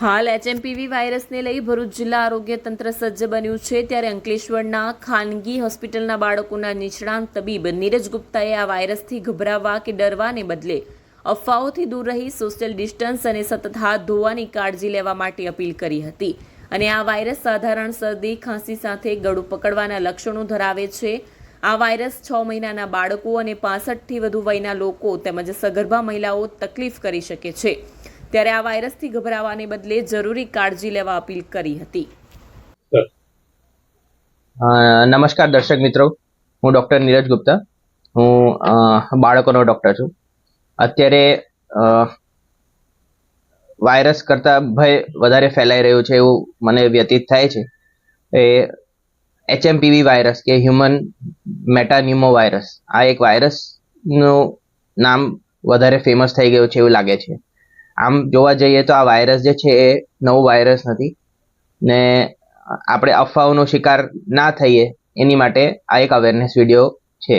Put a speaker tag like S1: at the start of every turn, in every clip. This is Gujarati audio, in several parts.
S1: હાલ એચએમપીવી વાયરસને લઈ ભરૂચ જિલ્લા આરોગ્ય તંત્ર સજ્જ બન્યું છે. ત્યારે અંકલેશ્વરના ખાનગી હોસ્પિટલના બાળકોના નિષ્ણાંત તબીબ નીરજ ગુપ્તાએ આ વાયરસથી ગભરાવા કે ડરવાને બદલે અફવાઓથી દૂર રહી સોશિયલ ડિસ્ટન્સ અને સતત હાથ ધોવાની કાળજી લેવા માટે અપીલ કરી હતી. અને આ વાયરસ સાધારણ શરદી, ખાંસી સાથે ગળું પકડવાના લક્ષણો ધરાવે છે. આ વાયરસ છ મહિનાના બાળકો અને પાસઠથી વધુ વયના લોકો તેમજ સગર્ભા મહિલાઓ તકલીફ કરી શકે છે. ત્યારે આ વાયરસથી ગભરાવાને બદલે જરૂરી કાળજી લેવા અપીલ કરી હતી.
S2: નમસ્કાર દર્શક મિત્રો. હું ડૉક્ટર નીરજ ગુપ્તા. હું બાળકોનો ડૉક્ટર છું. અત્યારે વાયરસ કરતાં ભય વધારે ફેલાઈ રહ્યું છે એવું મને વ્યતીત થાય છે. એ એચએમપીવી વાયરસ કે હ્યુમન મેટાન્યુમો વાયરસ આ એક વાયરસનું નામ વધારે ફેમસ થઈ ગયું છે એવું લાગે છે. આમ જોવા જઈએ તો આ વાયરસ જે છે એ નવો વાયરસ નથી. ને આપણે અફવાઓનો શિકાર ના થઈએ એની માટે આ એક અવેરનેસ વીડિયો છે.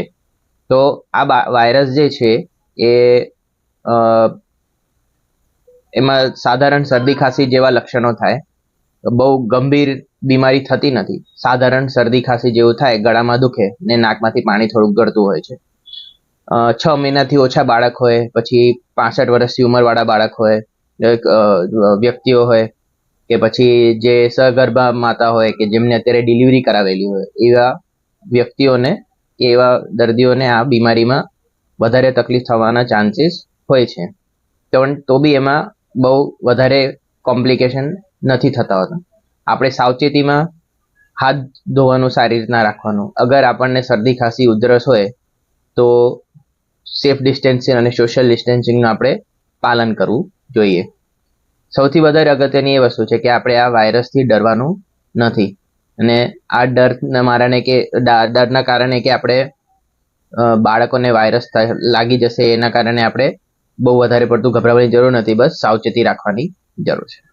S2: તો આ વાયરસ જે છે એ એમાં સાધારણ શરદી ખાંસી જેવા લક્ષણો થાય. બહુ ગંભીર બીમારી થતી નથી. સાધારણ શરદી ખાંસી જેવું થાય, ગળામાં દુખે ને નાકમાંથી પાણી થોડુંક ગળતું હોય છે. છ મહિનાથી ઓછા બાળક હોય, પછી પાસઠ વર્ષથી ઉંમરવાળા બાળક હોય વ્યક્તિઓ હોય, કે પછી જે સગર્ભા માતા હોય, કે જેમને અત્યારે ડિલિવરી કરાવેલી હોય, એવા વ્યક્તિઓને કે એવા દર્દીઓને આ બીમારીમાં વધારે તકલીફ થવાના ચાન્સીસ હોય છે. પણ તો બી એમાં બહુ વધારે કોમ્પ્લિકેશન નથી થતા હોતા. આપણે સાવચેતીમાં હાથ ધોવાનું સારી રીતના રાખવાનું. અગર આપણને શરદી ખાંસી ઉધરસ હોય, તો સેફ ડિસ્ટન્સિંગ અને સોશિયલ ડિસ્ટન્સિંગનું આપણે પાલન કરવું જોઈએ. સૌથી વધારે અગત્યની એ વસ્તુ છે કે આપણે આ વાયરસથી ડરવાનું નથી. અને આ ડરના કારણે કે ડરના કારણે કે આપણે બાળકોને વાયરસ લાગી જશે એના કારણે આપણે બહુ વધારે પડતું ગભરાવાની જરૂર નથી. બસ સાવચેતી રાખવાની જરૂર છે.